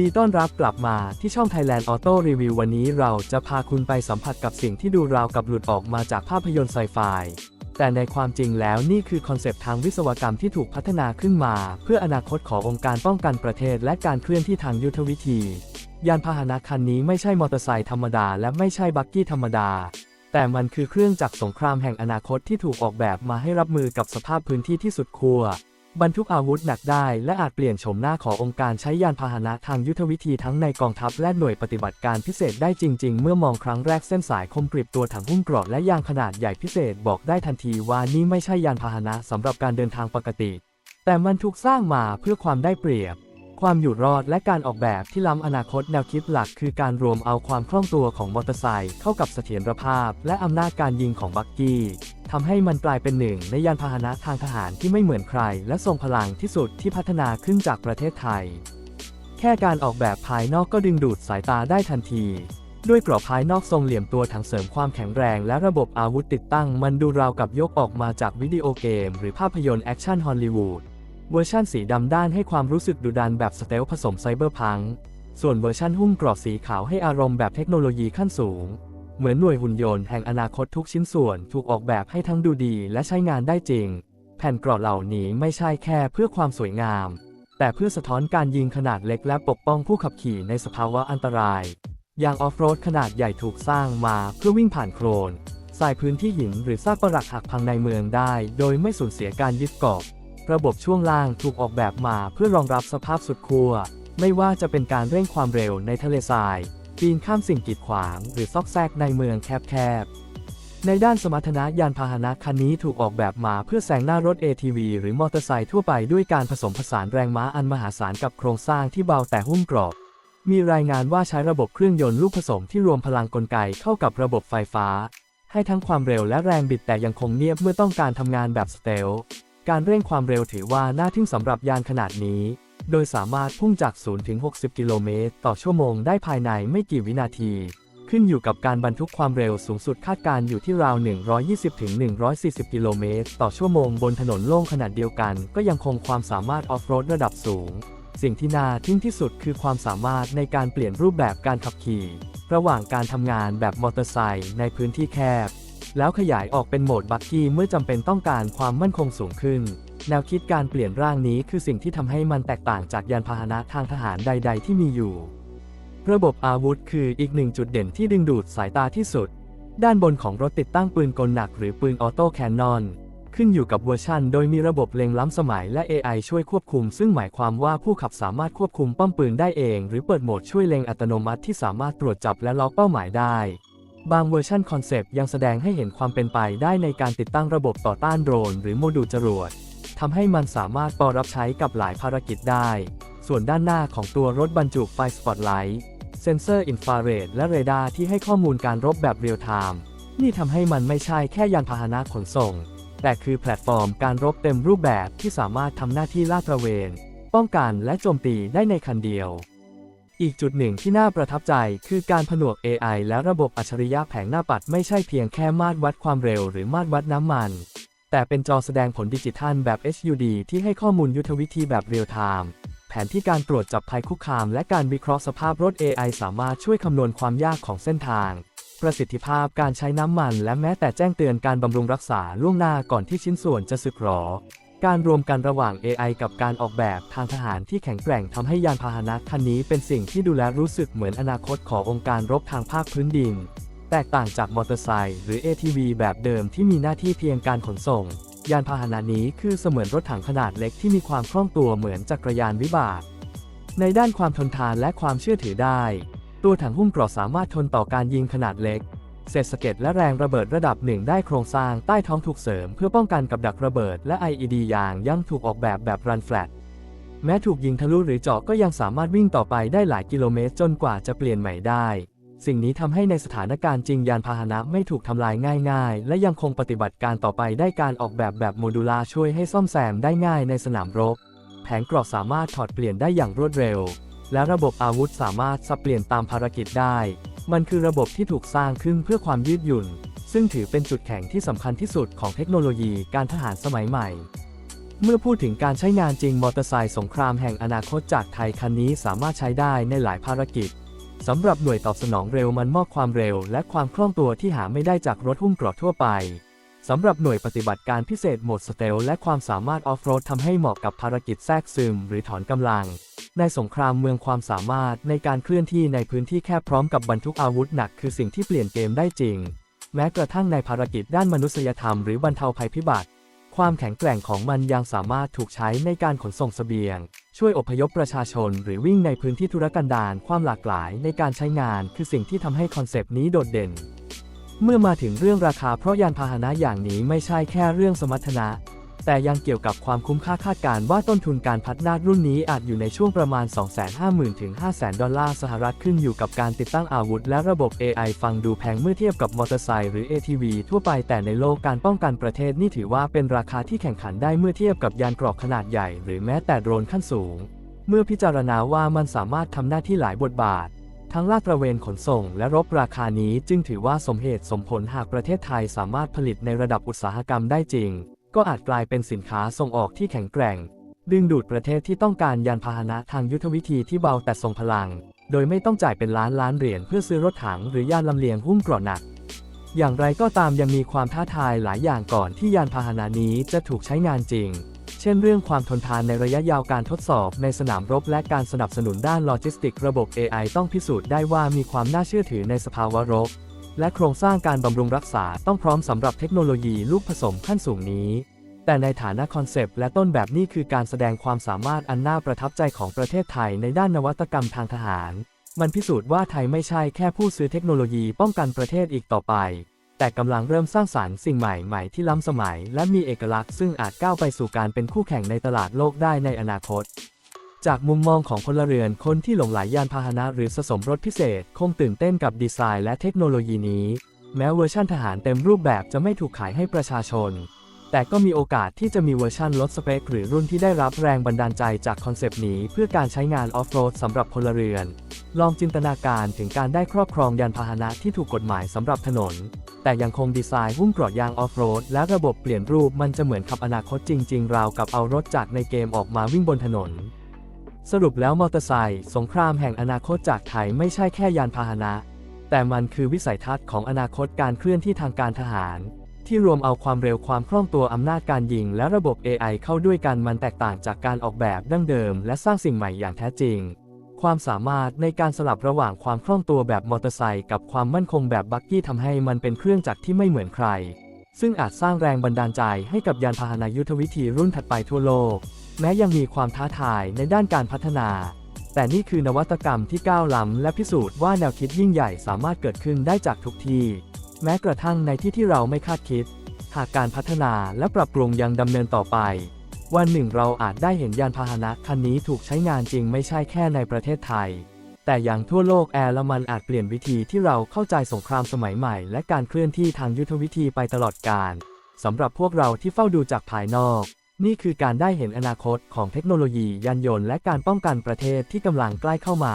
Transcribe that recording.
ดีต้อนรับกลับมาที่ช่อง Thailand Auto Review วันนี้เราจะพาคุณไปสัมผัสกับสิ่งที่ดูราวกับหลุดออกมาจากภาพยนตร์ไซไฟ แต่ในความจริงแล้วนี่คือคอนเซปต์ทางวิศวกรรมที่ถูกพัฒนาขึ้นมา เพื่ออนาคตขององค์การป้องกันประเทศและการเคลื่อนที่ทางยุทธวิธี ยานพาหนะคันนี้ไม่ใช่มอเตอร์ไซค์ธรรมดา และไม่ใช่บักกี้ธรรมดา แต่มันคือเครื่องจักรสงครามแห่งอนาคตที่ถูกออกแบบมาให้รับมือกับสภาพพื้นที่ที่สุดขั้ว บรรทุกอาวุธหนักได้และอาจเปลี่ยนโฉมหน้าขององค์การใช้ยานพาหนะทางยุทธวิธีทั้งในกองทัพและหน่วยปฏิบัติการพิเศษได้จริง ๆ เมื่อมองครั้งแรกเส้นสายคมกริบตัวถังหุ้มเกราะและยางขนาดใหญ่พิเศษบอกได้ทันทีว่านี่ไม่ใช่ยานพาหนะสำหรับการเดินทางปกติ แต่มันถูกสร้างมาเพื่อความได้เปรียบ ความอยู่รอดและการออกแบบที่ล้ำอนาคตแนวคิดหลักคือการรวมเอาความคล่องตัวของมอเตอร์ไซค์เข้ากับเสถียรภาพ และอำนาจการยิงของบักกี้ทำให้มันกลายเป็นหนึ่งในยานพาหนะทางทหารที่ไม่เหมือนใคร และทรงพลังที่สุดที่พัฒนาขึ้นจากประเทศไทย แค่การออกแบบภายนอกก็ดึงดูดสายตาได้ทันที ด้วยกรอบภายนอกทรงเหลี่ยมตัวถังเสริมความแข็งแรงและระบบอาวุธติดตั้ง มันดูราวกับยกออกมาจากวิดีโอเกม หรือภาพยนตร์แอคชั่นฮอลลีวูด เวอร์ชันสีดำด้านให้ความรู้สึกดุดันแบบสเตลผสมไซเบอร์พัง ส่วนเวอร์ชันหุ้มกรอบสีขาวให้อารมณ์แบบเทคโนโลยีขั้นสูง เหมือนหน่วยหุ่นยนต์แห่งอนาคตทุกชิ้นส่วนถูกออกแบบให้ทั้งดูดีและใช้งานได้จริง แผ่นกรอบเหล่านี้ไม่ใช่แค่เพื่อความสวยงาม แต่เพื่อสะท้อนการยิงขนาดเล็กและปกป้องผู้ขับขี่ในสภาวะอันตราย ยางออฟโรดขนาดใหญ่ถูกสร้างมาเพื่อวิ่งผ่านโคลนทรายพื้นที่หินหรือซากปรักหักพังในเมืองได้ โดยไม่สูญเสียการยึดเกาะ ระบบช่วงล่างถูกออกแบบมาเพื่อรองรับสภาพสุดขั้วไม่ว่าจะเป็นการเร่งความเร็วในทะเลทราย ปีนข้ามสิ่งกีดขวาง หรือซอกแซกในเมืองแคบๆ ในด้านสมรรถนะยานพาหนะคันนี้ถูกออกแบบมาเพื่อแซงหน้ารถ ATV หรือมอเตอร์ไซค์ทั่วไปด้วยการผสมผสานแรงม้าอันมหาศาลกับโครงสร้างที่เบาแต่หุ้มกรอบ มีรายงานว่าใช้ระบบเครื่องยนต์ลูกผสมที่รวมพลังกลไกเข้ากับระบบไฟฟ้า ให้ทั้งความเร็วและแรงบิดแต่ยังคงเงียบเมื่อต้องการทำงานแบบสเตล การเร่งความเร็วถือว่าน่าทึ่งสำหรับยานขนาดนี้ โดยสามารถพุ่งจาก 0 ถึง 60 กิโลเมตร ต่อชั่วโมงได้ภายในไม่กี่วินาที ขึ้นอยู่กับการบรรทุกความเร็วสูงสุดคาดการณ์อยู่ที่ราว 120 ถึง 140 กิโลเมตร ต่อชั่วโมงบนถนนโล่งขนาดเดียวกัน ก็ยังคงความสามารถออฟโรดระดับสูง สิ่งที่น่าทึ่งที่สุดคือความสามารถในการเปลี่ยนรูปแบบการขับขี่ ระหว่างการทำงานแบบมอเตอร์ไซค์ในพื้นที่แคบ แล้วขยายออกเป็นโหมดบักกี้เมื่อจำเป็นต้องการความมั่นคงสูงขึ้น แนวคิดการเปลี่ยนร่างนี้คือสิ่งที่ทำให้มันแตกต่างจากยานพาหนะทางทหารใด ๆ ที่มีอยู่ ระบบอาวุธคืออีกหนึ่งจุดเด่นที่ดึงดูดสายตาที่สุด ด้านบนของรถติดตั้งปืนกลหนักหรือปืนออโต้แคนนอนขึ้นอยู่กับเวอร์ชันโดยมีระบบเล็งล้ำสมัยและ AI ช่วยควบคุม ซึ่งหมายความว่าผู้ขับสามารถควบคุมป้อมปืนได้เอง หรือเปิดโหมดช่วยเล็งอัตโนมัติที่สามารถตรวจจับและล็อกเป้าหมายได้ บางเวอร์ชันคอนเซปต์ยังแสดงให้เห็นความเป็นไปได้ในการติดตั้งระบบต่อต้านโดรน หรือโมดูลจรวดทำให้มันสามารถปอรับใช้กับหลายภารกิจได้ ส่วนด้านหน้าของตัวรถบรรจุไฟสปอตไลท์เซนเซอร์อินฟราเรดและเรดาร์ที่ให้ข้อมูลการรบแบบเรียลไทม์นี่ทำให้มันไม่ใช่แค่ยานพาหนะขนส่ง แต่คือแพลตฟอร์มการรบเต็มรูปแบบที่สามารถทำหน้าที่ลาดตระเวน ป้องกันและโจมตีได้ในคันเดียว อีกจุดหนึ่งที่น่าประทับใจคือการผนวก AI และระบบอัจฉริยะแผงหน้าปัดไม่ใช่เพียงแค่มาตรวัดความเร็วหรือมาตรวัดน้ำมัน แต่เป็นจอแสดงผลดิจิทัลแบบ HUD ที่ให้ข้อมูลยุทธวิธีแบบเรียลไทม์แผนที่การตรวจจับภัยคุกคาม และการวิเคราะห์สภาพรถ AI สามารถช่วยคำนวณความยากของเส้นทาง ประสิทธิภาพการใช้น้ำมัน และแม้แต่แจ้งเตือนการบำรุงรักษาล่วงหน้าก่อนที่ชิ้นส่วนจะสึกหรอ การรวมกันระหว่าง AI กับการออกแบบทางทหารที่แข็งแกร่งทำให้ยานพาหนะคันนี้เป็นสิ่งที่ดูแลรู้สึกเหมือนอนาคตขององค์การรบทางภาคพื้นดิน แตกต่างจากมอเตอร์ไซค์หรือ ATV แบบเดิมที่มีหน้าที่เพียงการขนส่ง ยานพาหนะนี้คือเสมือนรถถังขนาดเล็กที่มีความคล่องตัวเหมือนจักรยานวิบาก ในด้านความทนทานและความเชื่อถือได้ ตัวถังหุ้มเกราะสามารถทนต่อการยิงขนาดเล็ก เศษสะเก็ดและแรงระเบิดระดับหนึ่งได้โครงสร้างใต้ท้องถูกเสริม เพื่อป้องกันกับดักระเบิดและ IED ยางยังถูกออกแบบแบบรันแฟลตแม้ถูกยิงทะลุหรือเจาะก็ยังสามารถวิ่งต่อไปได้หลายกิโลเมตรจนกว่าจะเปลี่ยนใหม่ได้ สิ่งนี้ทำให้ในสถานการณ์จริงยานพาหนะไม่ถูกทำลายง่าย ๆ และยังคงปฏิบัติการต่อไปได้การออกแบบแบบโมดูลาช่วยให้ซ่อมแซมได้ง่ายในสนามรบ แผงกรอบสามารถถอดเปลี่ยนได้อย่างรวดเร็ว และระบบอาวุธสามารถสับเปลี่ยนตามภารกิจได้ มันคือระบบที่ถูกสร้างขึ้นเพื่อความยืดหยุ่น ซึ่งถือเป็นจุดแข็งที่สำคัญที่สุดของเทคโนโลยีการทหารสมัยใหม่ เมื่อพูดถึงการใช้งานจริงมอเตอร์ไซค์สงครามแห่งอนาคตจากไทยคันนี้สามารถใช้ได้ในหลายภารกิจสำหรับหน่วยตอบสนองเร็วมันมอบความเร็ว และความคล่องตัวที่หาไม่ได้จากรถหุ้มเกราะทั่วไปสำหรับหน่วยปฏิบัติการพิเศษโหมดสเตลและความสามารถออฟโรดทำให้เหมาะกับภารกิจแทรกซึมหรือถอนกำลัง ในสงครามเมืองความสามารถในการเคลื่อนที่ในพื้นที่แคบพร้อมกับบรรทุกอาวุธหนักคือสิ่งที่เปลี่ยนเกมได้จริง แม้กระทั่งในภารกิจด้านมนุษยธรรมหรือบรรเทาภัยพิบัติ ความแข็งแกร่งของมันยังสามารถถูกใช้ในการขนส่งเสบียง ช่วยอพยพประชาชน หรือวิ่งในพื้นที่ธุรกันดารความหลากหลายในการใช้งานคือสิ่งที่ทำให้คอนเซปต์นี้โดดเด่นเมื่อมาถึงเรื่องราคาเพราะยานพาหนะอย่างนี้ไม่ใช่แค่เรื่องสมรรถนะ แต่ยังเกี่ยวกับความคุ้มค่าคาดการณ์ว่าต้นทุนการพัฒนารุ่นนี้อาจอยู่ในช่วงประมาณ 250,000 ถึง 500,000 ดอลลาร์สหรัฐขึ้นอยู่กับการติดตั้งอาวุธและระบบ AI ฟังดูแพงเมื่อเทียบกับมอเตอร์ไซค์หรือ ATV ทั่วไปแต่ในโลกการป้องกันประเทศนี่ถือว่าเป็นราคาที่แข่งขันได้เมื่อเทียบกับยานเกรอกขนาดใหญ่หรือแม้แต่โดรนขั้นสูง เมื่อพิจารณาว่ามันสามารถทำหน้าที่หลายบทบาททั้งลาดตระเวนขนส่งและรบราคานี้จึงถือว่าสมเหตุสมผลหากประเทศไทยสามารถผลิตในระดับอุตสาหกรรมได้จริง ก็อาจกลายเป็นสินค้าส่งออกที่แข็งแกร่ง ดึงดูดประเทศที่ต้องการยานพาหนะทางยุทธวิธีที่เบาแต่ทรงพลัง โดยไม่ต้องจ่ายเป็นล้านล้านเหรียญเพื่อซื้อรถถังหรือยานลำเลียงหุ้มเกราะหนัก อย่างไรก็ตามยังมีความท้าทายหลายอย่างก่อนที่ยานพาหนะนี้จะถูกใช้งานจริง เช่นเรื่องความทนทานในระยะยาวการทดสอบในสนามรบและการสนับสนุนด้านโลจิสติกระบบ AI ต้องพิสูจน์ได้ว่ามีความน่าเชื่อถือในสภาวะรบ และโครงสร้างการบำรุงรักษาต้องพร้อมสำหรับเทคโนโลยีลูกผสมขั้นสูงนี้ แต่ในฐานะคอนเซปต์และต้นแบบนี้คือการแสดงความสามารถอันน่าประทับใจของประเทศไทยในด้านนวัตกรรมทางทหาร มันพิสูจน์ว่าไทยไม่ใช่แค่ผู้ซื้อเทคโนโลยีป้องกันประเทศอีกต่อไป แต่กำลังเริ่มสร้างสารรค์สิ่งใหม่ๆที่ล้ำสมัย และมีเอกลักษณ์ซึ่งอาจก้าวไปสู่การเป็นคู่แข่งในตลาดโลกได้ในอนาคต จากมุมมองของพลเรือนคนที่หลงไหลยานพาหนะหรือสะสมรถพิเศษ คงตื่นเต้นกับดีไซน์และเทคโนโลยีนี้ แม้เวอร์ชันทหารเต็มรูปแบบจะไม่ถูกขายให้ประชาชน แต่ก็มีโอกาสที่จะมีเวอร์ชันลดสเปคหรือรุ่นที่ได้รับแรงบันดาลใจจากคอนเซปต์นี้ เพื่อการใช้งานออฟโรดสำหรับพลเรือน ลองจินตนาการถึงการได้ครอบครองยานพาหนะที่ถูกกฎหมายสำหรับถนน แต่ยังคงดีไซน์หุ้มเกราะยางออฟโรดและระบบเปลี่ยนรูปมันจะเหมือนขับอนาคตจริง ๆ ราวกับเอารถจากในเกมออกมาวิ่งบนถนน สรุปแล้วมอเตอร์ไซค์สงครามแห่งอนาคตจากไทยไม่ใช่แค่ยานพาหนะ แต่มันคือวิสัยทัศน์ของอนาคตการเคลื่อนที่ทางการทหาร ที่รวมเอาความเร็วความคล่องตัวอำนาจการยิง และระบบ AI เข้าด้วยกันมันแตกต่างจากการออกแบบดั้งเดิม และสร้างสิ่งใหม่อย่างแท้จริง ความสามารถในการสลับระหว่างความคล่องตัวแบบมอเตอร์ไซค์กับความมั่นคงแบบบักกี้ทำให้มันเป็นเครื่องจักรที่ไม่เหมือนใคร ซึ่งอาจสร้างแรงบันดาลใจให้กับยานพาหนะยุทธวิธีรุ่นถัดไปทั่วโลก แม้ยังมีความท้าทายในด้านการพัฒนา แต่นี่คือนวัตกรรมที่ก้าวล้ำและพิสูจน์ว่าแนวคิดยิ่งใหญ่สามารถเกิดขึ้นได้จากทุกที่ แม้กระทั่งในที่ที่เราไม่คาดคิด หากการพัฒนาและปรับปรุงยังดำเนินต่อไป วันหนึ่งเราอาจได้เห็นยานพาหนะคันนี้ถูกใช้งานจริงไม่ใช่แค่ในประเทศไทย แต่อย่างทั่วโลกแอร์ละมันอาจเปลี่ยนวิธีที่เราเข้าใจสงครามสมัยใหม่ และการเคลื่อนที่ทางยุทธวิธีไปตลอดกาลสำหรับพวกเราที่เฝ้าดูจากภายนอก นี่คือการได้เห็นอนาคตของเทคโนโลยียานยนต์และการป้องกันประเทศที่กำลังใกล้เข้ามา